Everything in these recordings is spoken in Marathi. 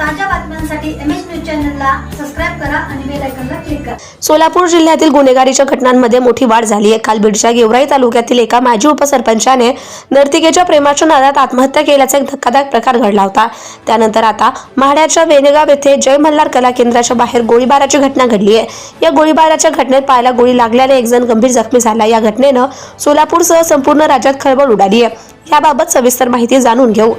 ताज्या बातम्यांसाठी एम एच न्यूज चॅनलला सबस्क्राईब करा आणि बेल आयकॉनला क्लिक करा. सोलापूर जिल्ह्यातील गुन्हेगारीच्या घटनांमध्ये मोठी वाढ झाली. आहे काल बीडच्या गेवराई तालुक्यातील एका माजी उपसरपंचाने नर्तिकेच्या प्रेमाच्या नादात आत्महत्या केल्याचा एक धक्कादायक प्रकार घडला होता. त्यानंतर आता म्हाड्याच्या वेनेगाव येथे जय मल्हार कला केंद्राच्या बाहेर गोळीबाराची घटना घडली आहे. या गोळीबाराच्या घटनेत पायाला गोळी लागल्याने एक जण गंभीर जखमी झाला. या घटनेनं सोलापूरसह संपूर्ण राज्यात खळबळ उडाली आहे. याबाबत सविस्तर माहिती जाणून घेऊ.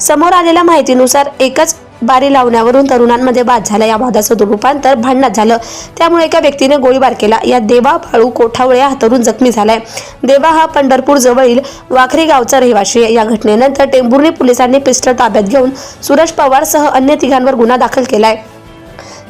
समोर आलेल्या माहितीनुसार एकच बारी लावण्यावरून तरुणांमध्ये बाद झाला. या वादाचं रूपांतर भांडणात झालं. त्यामुळे एका व्यक्तीने गोळीबार केला. या देवा भाळू कोठावळे हा तरुण जखमी झालाय. देवा हा पंढरपूर जवळील वाखरी गावचा रहिवाशी आहे. या घटनेनंतर टेंभुर्णी पोलिसांनी पिस्टल ताब्यात घेऊन सुरज पवारसह अन्य तिघांवर गुन्हा दाखल केलाय.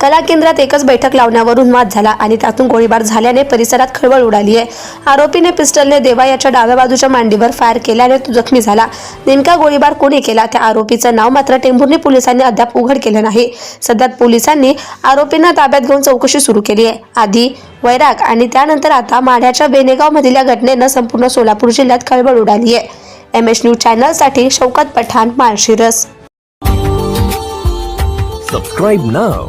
कला केंद्रात एकच बैठक लावण्यावरून वाद झाला आणि त्यातून गोळीबार झाल्याने परिसरात खळबळ उडाली आहे. आरोपीने पिस्टलने देवा याच्या डाव्या बाजूच्या मांडीवर फायर केल्याने तो जखमी झाला. नेमका गोळीबार कोणी केला? त्या आरोपीचं नाव मात्र टेंभुर्णी पोलिसांनी अद्याप उघड केलं नाही. सध्या पोलिसांनी आरोपींना ताब्यात घेऊन चौकशी सुरू केली आहे. आधी वैराग आणि त्यानंतर आता माढ्याच्या बेनेगावमधील या घटनेनं संपूर्ण सोलापूर जिल्ह्यात खळबळ उडाली आहे. एम एस न्यूज चॅनलसाठी शौकत पठाण माळशिरस. सबस्क्राईब नाव